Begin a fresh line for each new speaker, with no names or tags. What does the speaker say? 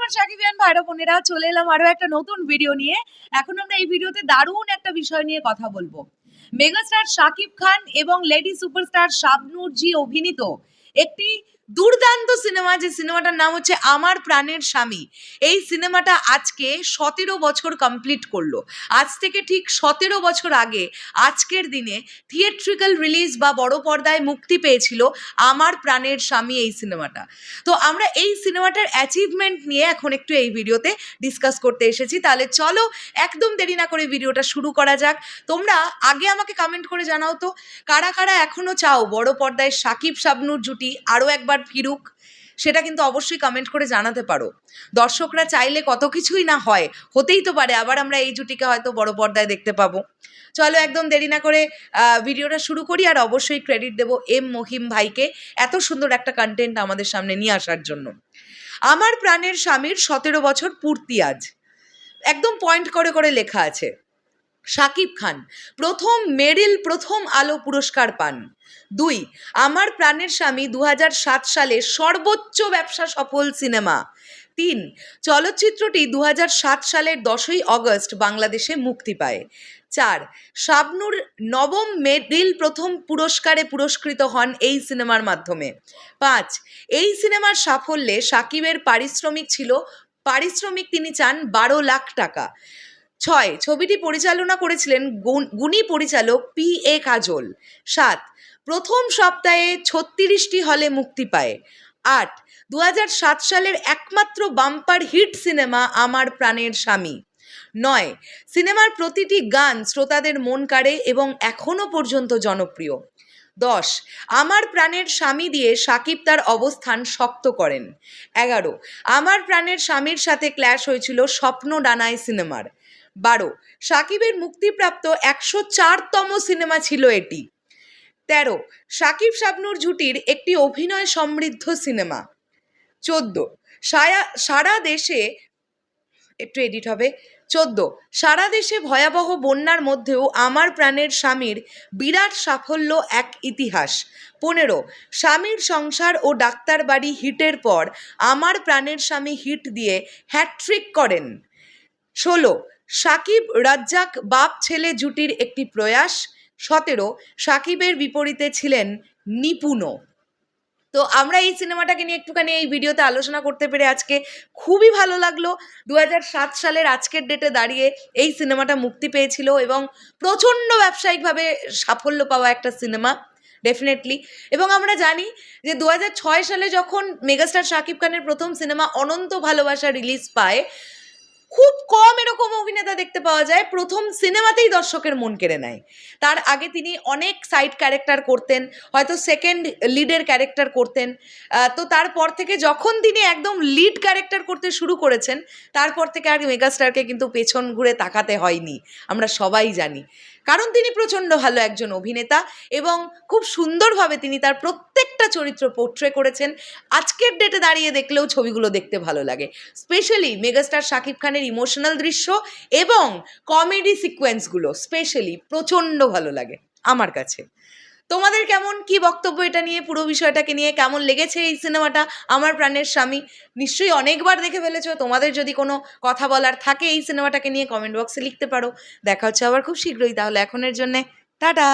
আমার সাকিবিয়ান ভাইরা বোনেরা, চলে এলাম আরও একটা নতুন ভিডিও নিয়ে। এখন আমরা এই ভিডিওতে দারুণ একটা বিষয় নিয়ে কথা বলব। মেগাস্টার শাকিব খান এবং লেডি সুপারস্টার শাবনুর জি অভিনীত একটি দুর্দান্ত সিনেমা, যে সিনেমাটার নাম হচ্ছে আমার প্রাণের স্বামী। এই সিনেমাটা আজকে সতেরো বছর কমপ্লিট করল। আজ থেকে ঠিক সতেরো বছর আগে আজকের দিনে থিয়েট্রিক্যাল রিলিজ বা বড় পর্দায় মুক্তি পেয়েছিল আমার প্রাণের স্বামী এই সিনেমাটা। তো আমরা এই সিনেমাটার অ্যাচিভমেন্ট নিয়ে এখন একটু এই ভিডিওতে ডিসকাস করতে এসেছি। তাহলে চলো একদম দেরি না করে ভিডিওটা শুরু করা যাক। তোমরা আগে আমাকে কমেন্ট করে জানাও তো, কারা কারা এখনও চাও বড় পর্দায় সাকিব, শাবনুর জুটি আরও একবার ফিরুক, সেটা কিন্তু অবশ্যই কমেন্ট করে জানাতে পারো। দর্শকরা চাইলে কত কিছুই না হয়, হতেই তো পারে, আবার আমরা এই জুটিকে হয়তো বড় পর্দায় দেখতে পাবো। চলো একদম দেরি না করে ভিডিওটা শুরু করি আর অবশ্যই ক্রেডিট দেবো এম মহিম ভাইকে এত সুন্দর একটা কন্টেন্ট আমাদের সামনে নিয়ে আসার জন্য। আমার প্রাণের স্বামীর সতেরো বছর পূর্তি আজ। একদম পয়েন্ট করে করে লেখা আছে। শাকিব খান। প্রথম মেরিল, প্রথম আলো পুরস্কার পান। দুই, আমার প্রাণের স্বামী দু সালে সর্বোচ্চ ব্যবসা সফল সিনেমা। তিন, চলচ্চিত্রটি দু সালের দশই অগস্ট বাংলাদেশে মুক্তি পায়। চার, শাবনুর নবম মেরিল প্রথম পুরস্কারে পুরস্কৃত হন এই সিনেমার মাধ্যমে। পাঁচ, এই সিনেমার সাফল্যে সাকিবের পারিশ্রমিক ছিল, পারিশ্রমিক তিনি চান বারো লাখ টাকা। ছয়, ছবিটি পরিচালনা করেছিলেন গুণ- পরিচালক পি এ কাজল। সাত, প্রথম সপ্তাহে ছত্রিশটি হলে মুক্তি পায়। আট দু সালের একমাত্র বাম্পার হিট সিনেমা আমার প্রাণের স্বামী। নয়, সিনেমার প্রতিটি গান শ্রোতাদের মন কাড়ে এবং এখনও পর্যন্ত জনপ্রিয়। দশ, আমার প্রাণের স্বামী দিয়ে সাকিব তার অবস্থান শক্ত করেন। এগারো, আমার প্রাণের স্বামীর সাথে ক্ল্যাশ হয়েছিল স্বপ্ন ডানায় সিনেমার। বারো। সাকিবের মুক্তিপ্রাপ্ত একশো চারতম সিনেমা ছিল এটি। তেরো। সাকিব শাবনুর জুটির একটি অভিনয় সমৃদ্ধ সিনেমা। চোদ্দ। সায়া, সারা দেশে একটু এডিট হবে। চোদ্দ। সারা দেশে ভয়াবহ বন্যার মধ্যেও আমার প্রাণের স্বামীর বিরাট সাফল্য এক ইতিহাস। পনেরো। স্বামীর সংসার ও ডাক্তার বাড়ি হিটের পর আমার প্রাণের স্বামী হিট দিয়ে হ্যাট্রিক করেন। ষোলো। সাকিব রাজ্জাক বাপ ছেলে জুটির একটি প্রয়াস। সতেরো, সাকিবের বিপরীতে ছিলেন নিপুণও। তো আমরা এই সিনেমাটাকে নিয়ে একটুখানি এই ভিডিওতে আলোচনা করতে পেরে আজকে খুবই ভালো লাগল। দু সালের আজকের ডেটে দাঁড়িয়ে এই সিনেমাটা মুক্তি পেয়েছিল এবং প্রচণ্ড ব্যবসায়িকভাবে সাফল্য পাওয়া একটা সিনেমা, ডেফিনেটলি। এবং আমরা জানি যে দু সালে যখন মেগাস্টার শাকিব খানের প্রথম সিনেমা অনন্ত ভালোবাসা রিলিজ পায়, খুব কম অভিনেতা দেখতে পাওয়া যায়, প্রথম সিনেমাতেই দর্শকের মন কেড়ে নেয়। তার আগে তিনি অনেক সাইড ক্যারেক্টার করতেন, হয়তো সেকেন্ড লিডের ক্যারেক্টার করতেন। তো তারপর থেকে যখন তিনি একদম লিড ক্যারেক্টার করতে শুরু করেছেন, তারপর থেকে আর মেগাস্টারকে কিন্তু পেছন ঘুরে তাকাতে হয়নি। আমরা সবাই জানি। কারণ তিনি প্রচণ্ড ভালো একজন অভিনেতা এবং খুব সুন্দরভাবে তিনি তার প্রত্যেকটা চরিত্র পোট্রে করেছেন। আজকের ডেটে দাঁড়িয়ে দেখলেও ছবিগুলো দেখতে ভালো লাগে। স্পেশালি মেগাস্টার শাকিব খানের ইমোশনাল দৃশ্য এবং কমেডি সিকোয়েন্সগুলো স্পেশালি প্রচণ্ড ভালো লাগে, আমার কাছে। তোমাদের কেমন? কি বক্তব্য এটা নিয়ে? পুরো বিষয়টাকে নিয়ে কেমন লেগেছে এই সিনেমাটা? আমার প্রাণের স্বামী নিশ্চয়ই অনেকবার দেখে ফেলেছো। তোমাদের যদি কোনো কথা বলার থাকে এই সিনেমাটাকে নিয়ে কমেন্ট বক্সে লিখতে পারো। দেখা হচ্ছে আবার খুব শীঘ্রই। তাহলে এখনের জন্যে টাটা!